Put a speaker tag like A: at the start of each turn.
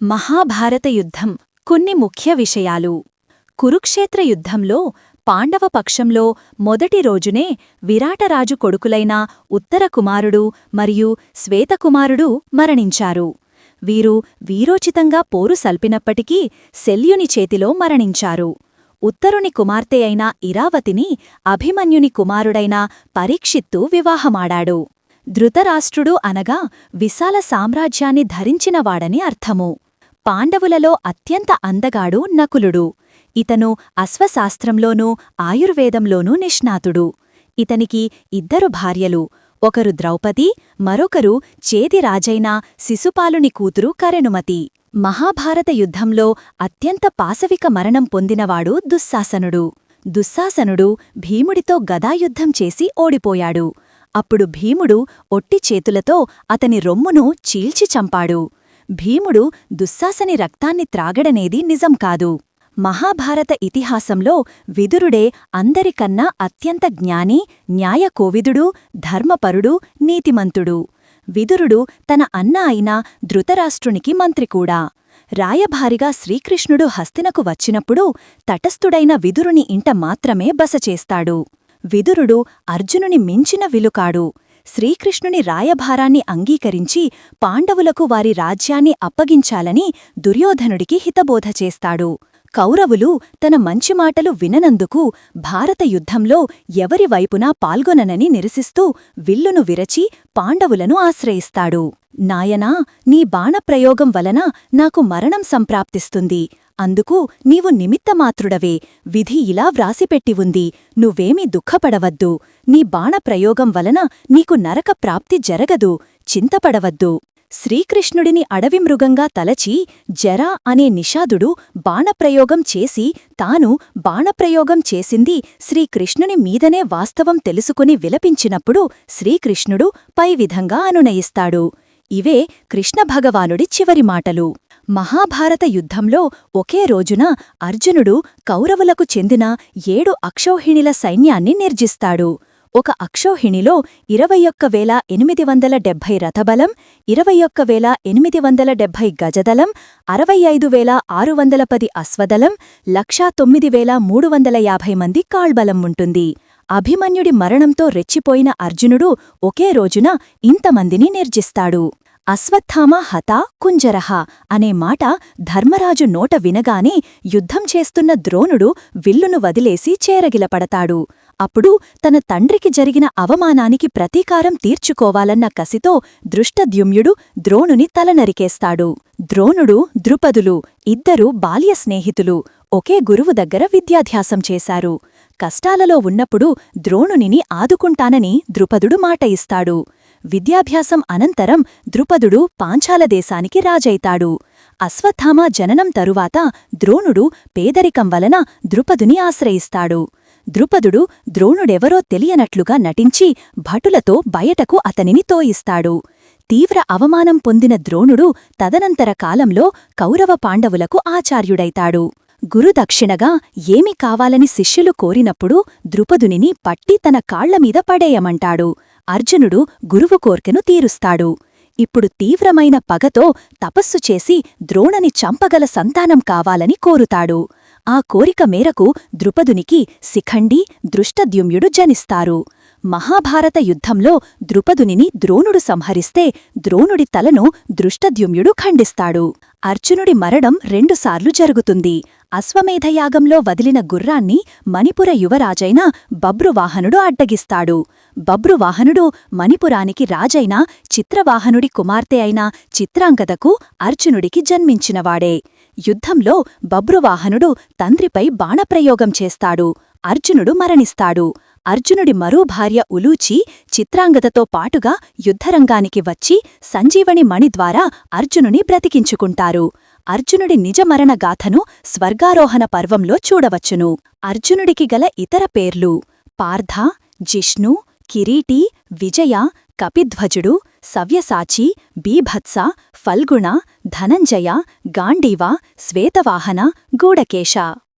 A: మహాభారత యుద్ధం కొన్ని ముఖ్య విషయాలు. కురుక్షేత్ర యుద్ధంలో పాండవ పక్షంలో మొదటి రోజునే విరాటరాజు కొడుకులైన ఉత్తర కుమారుడు మరియు శ్వేతకుమారుడు మరణించారు. వీరు వీరోచితంగా పోరు సల్పినప్పటికీ శల్యుని చేతిలో మరణించారు. ఉత్తరుని కుమార్తె అయిన ఇరావతిని అభిమన్యుని కుమారుడైన పరీక్షిత్తు వివాహమాడాడు. ధృతరాష్ట్రుడు అనగా విశాల సామ్రాజ్యాన్ని ధరించినవాడని అర్థము. పాండవులలో అత్యంత అందగాడు నకులుడు. ఇతను అశ్వశాస్త్రంలోనూ ఆయుర్వేదంలోనూ నిష్ణాతుడు. ఇతనికి ఇద్దరు భార్యలు ఒకరు ద్రౌపది మరొకరు చేది రాజైన శిశుపాలుని కూతురు కరెణుమతి. మహాభారత యుద్ధంలో అత్యంత పాశవిక మరణం పొందినవాడు దుశ్శాసనుడు దుశ్శాసనుడు భీముడితో గదాయుద్ధం చేసి ఓడిపోయాడు. అప్పుడు భీముడు ఒట్టి చేతులతో అతని రొమ్మును చీల్చి చంపాడు. భీముడు దుశ్శాసని రక్తాన్ని త్రాగడనేది నిజం కాదు. మహాభారత ఇతిహాసంలో విదురుడే అందరికన్నా అత్యంత జ్ఞాని న్యాయకోవిదుడు ధర్మపరుడు నీతిమంతుడు. విదురుడు తన అన్న అయిన ధృతరాష్ట్రునికి మంత్రికూడా రాయభారిగా శ్రీకృష్ణుడు హస్తినకు వచ్చినప్పుడు తటస్థుడైన విదురుని ఇంట మాత్రమే బస చేస్తాడు విదురుడు అర్జునుని మించిన విలుకాడు. శ్రీకృష్ణుని రాయభారాన్ని అంగీకరించి పాండవులకు వారి రాజ్యాన్ని అప్పగించాలని దుర్యోధనుడికి హితబోధ చేస్తాడు. కౌరవులు తన మంచి మాటలు విననందుకు భారత యుద్ధంలో ఎవరి వైపునా పాల్గొననని నిరసిస్తూ విల్లును విరచి పాండవులను ఆశ్రయిస్తాడు. నాయనా నీ బాణప్రయోగం వలన నాకు మరణం సంప్రాప్తిస్తుంది. అందుకు నీవు నిమిత్తమాత్రుడవే. విధి ఇలా వ్రాసిపెట్టి ఉంది. నువ్వేమీ దుఃఖపడవద్దు. నీ బాణప్రయోగం వలన నీకు నరక ప్రాప్తి జరగదు. చింతపడవద్దు. శ్రీకృష్ణుడిని అడవి మృగంగా తలచి జరా అనే నిషాదుడు బాణప్రయోగం చేసి తాను బాణప్రయోగం చేసింది శ్రీకృష్ణుని మీదనే వాస్తవం తెలుసుకుని విలపించినప్పుడు శ్రీకృష్ణుడు పై విధంగా అనునయిస్తాడు. ఇవే కృష్ణభగవానుడి చివరి మాటలు. మహాభారత యుద్ధంలో ఒకే రోజున అర్జునుడు కౌరవులకు చెందిన ఏడు అక్షౌహిణిల సైన్యాన్ని నిర్జిస్తాడు. ఒక అక్షౌహిణిలో ఇరవై ఒక్క వేల ఎనిమిది వందల డెబ్భై రథబలం ఇరవై ఒక్క వేల ఎనిమిది వందల డెబ్భై గజదలం అరవై ఐదు వేల ఆరు వందల పది అశ్వదలం లక్షా తొమ్మిది వేల మూడు వందల యాభై మంది కాళ్బలం ఉంటుంది. అభిమన్యుడి మరణంతో రెచ్చిపోయిన అర్జునుడు ఒకే రోజున ఇంతమందిని నిర్జిస్తాడు. అశ్వత్థామ హతా కుంజరహ అనే మాట ధర్మరాజు నోట వినగానే యుద్ధం చేస్తున్న ద్రోణుడు విల్లును వదిలేసి చేరగిలపడతాడు. అప్పుడు తన తండ్రికి జరిగిన అవమానానికి ప్రతీకారం తీర్చుకోవాలన్న కసితో దృష్టద్యుమ్యుడు ద్రోణుని తలనరికేస్తాడు. ద్రోణుడు ద్రుపదులు ఇద్దరూ బాల్య స్నేహితులు ఒకే గురువు దగ్గర విద్యాధ్యాసం చేశారు. కష్టాలలో ఉన్నప్పుడు ద్రోణునిని ఆదుకుంటానని ద్రుపదుడు మాట ఇస్తాడు. విద్యాభ్యాసం అనంతరం ద్రుపదుడు పాంచాలదేశానికి రాజైతాడు. అశ్వత్థామ జననం తరువాత ద్రోణుడు పేదరికం వలన ద్రుపదుని ఆశ్రయిస్తాడు. ద్రుపదుడు ద్రోణుడెవరో తెలియనట్లుగా నటించి భటులతో బయటకు అతనిని తోయిస్తాడు. తీవ్ర అవమానం పొందిన ద్రోణుడు తదనంతర కాలంలో కౌరవ పాండవులకు ఆచార్యుడైతాడు. గురుదక్షిణగా ఏమి కావాలని శిష్యులు కోరినప్పుడు ద్రుపదునిని పట్టి తన కాళ్ళమీద పడేయమంటాడు. అర్జునుడు గురువు కోర్కెను తీరుస్తాడు. ఇప్పుడు తీవ్రమైన పగతో తపస్సు చేసి ద్రోణని చంపగల సంతానం కావాలని కోరుతాడు. ఆ కోరిక మేరకు ద్రుపదునికి శిఖండి దృష్టద్యుమ్యుడు జనిస్తారు. మహాభారత యుద్ధంలో ద్రుపదునిని ద్రోణుడు సంహరిస్తే ద్రోణుడి తలను దృష్టద్యుమ్యుడు ఖండిస్తాడు. అర్జునుడి మరణం రెండుసార్లు జరుగుతుంది. అశ్వమేధయాగంలో వదిలిన గుర్రాన్ని మణిపుర యువరాజైన బబ్రువాహనుడు అడ్డగిస్తాడు. బబ్రువాహనుడు మణిపురానికి రాజైన చిత్రవాహనుడి కుమార్తె అయిన చిత్రాంగదకు అర్జునుడికి జన్మించినవాడే. యుద్ధంలో బబ్రువాహనుడు తండ్రిపై బాణప్రయోగం చేస్తాడు. అర్జునుడు మరణిస్తాడు. అర్జునుడి మరో భార్య ఉలూచి చిత్రాంగదతో పాటుగా యుద్ధరంగానికి వచ్చి సంజీవని మణి ద్వారా అర్జునుని బ్రతికించుకుంటారు. అర్జునుడి నిజమరణ గాథను స్వర్గారోహణ పర్వంలో చూడవచ్చును. అర్జునుడికి గల ఇతర పేర్లు పార్థ జిష్ణు కిరీటి విజయ కపిధ్వజుడు సవ్యసాచి బీభత్స ఫల్గుణ ధనంజయ గాండీవ శ్వేతవాహన గూడకేశ